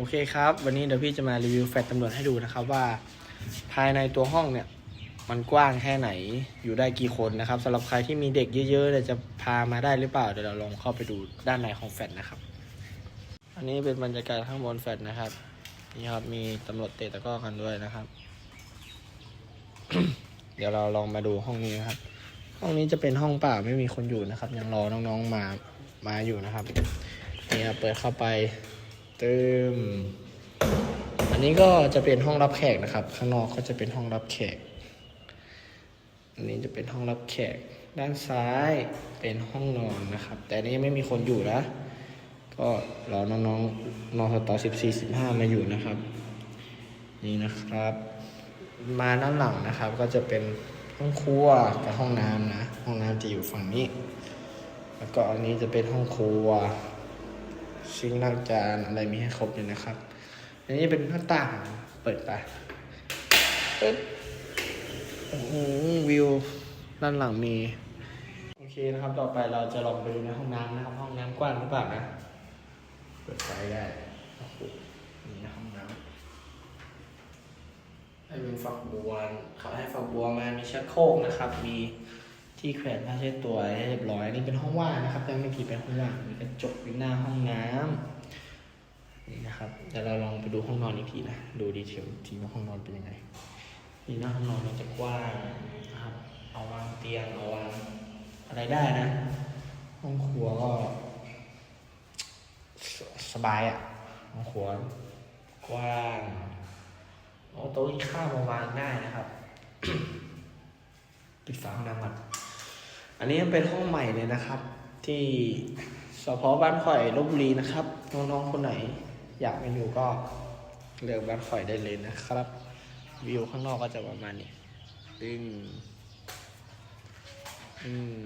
โอเคครับ วันนี้เดี๋ยวพี่จะมารีวิวแฟลตตำรวจให้ดูนะครับว่า ภายในตัวห้องเนี่ย มันกว้างแค่ไหนอยู่ได้กี่คนนะครับสำหรับใครที่มีเด็กเยอะๆเนี่ยจะพามาได้หรือเปล่าเดี๋ยวเราลองเข้าไปดูด้านในของแฟลตนะครับ อันนี้เป็นบรรยากาศข้างบนแฟลตนะครับนี่ครับมีตำรวจเตะตะก้อกันด้วยนะครับ เดี๋ยวเราลองมาดูห้องนี้นะครับ ห้องนี้จะเป็นห้องเปล่าไม่มีคนอยู่นะครับ ยังรอน้องๆมามาอยู่นะครับนี่ครับเปิดเข้าไป ตึมอันนี้ก็จะเป็นห้องรับแขกนะครับ ข้างนอกก็จะเป็นห้องรับแขก อันนี้จะเป็นห้องรับแขก ด้านซ้ายเป็นห้องนอนนะครับ แต่นี้ยังไม่มีคนอยู่นะก็รอน้องๆนอนสตอสิบสี่สิบห้ามาอยู่นะครับ นี่นะครับ มาด้านหลังนะครับ ก็จะเป็นห้องครัวกับห้องน้ำนะ ห้องน้ำจะอยู่ฝั่งนี้ แล้วก็อันนี้จะเป็นห้องครัว ซิงล้างจานอะไรมีให้ครบเลยนะครับ อันนี้เป็นหน้าต่างเปิดไปปึ๊บโอ้โหวิวด้านหลังมีโอเคนะครับ ต่อไปเราจะลองไปดูในห้องน้ำนะครับ ห้องน้ำกว้างหรือเปล่านะเปิดไฟได้นี่นะห้องน้ำให้เป็นฝักบัวเขาให้ฝักบัวมามีชักโครกนะครับ มี ที่แขวนผ้าเช็ดตัวให้เรียบร้อยนี่เป็นห้องว่างนะครับแต่ไม่กี่เป็นห้องว่างมีกระจกอยู่หน้าห้องน้ำนี่นะครับเดี๋ยวเราลองไปดูห้องนอนอีกทีนะดูดีเทลทีว่าห้องนอนเป็นยังไงนี่หน้าห้องนอนมันจะกว้างนะครับเอาวางเตียงเอาวางอะไรได้นะ ห้องครัวก็สสบายอะ่ะห้องครัวกว้างเอาโต๊ะกินข้าวมาวางได้นะครับ ปิดฝาห้องน้ำก่อน อันนี้เป็นห้องใหม่เลยนะครับ ที่สพบ้านข่อยลบบุรีนะครับน้องๆคนไหน อยากมาอยู่ก็เลือกบ้านข่อยได้เลยนะครับ วิวข้างนอกก็จะประมาณนี้ตึ้งอืม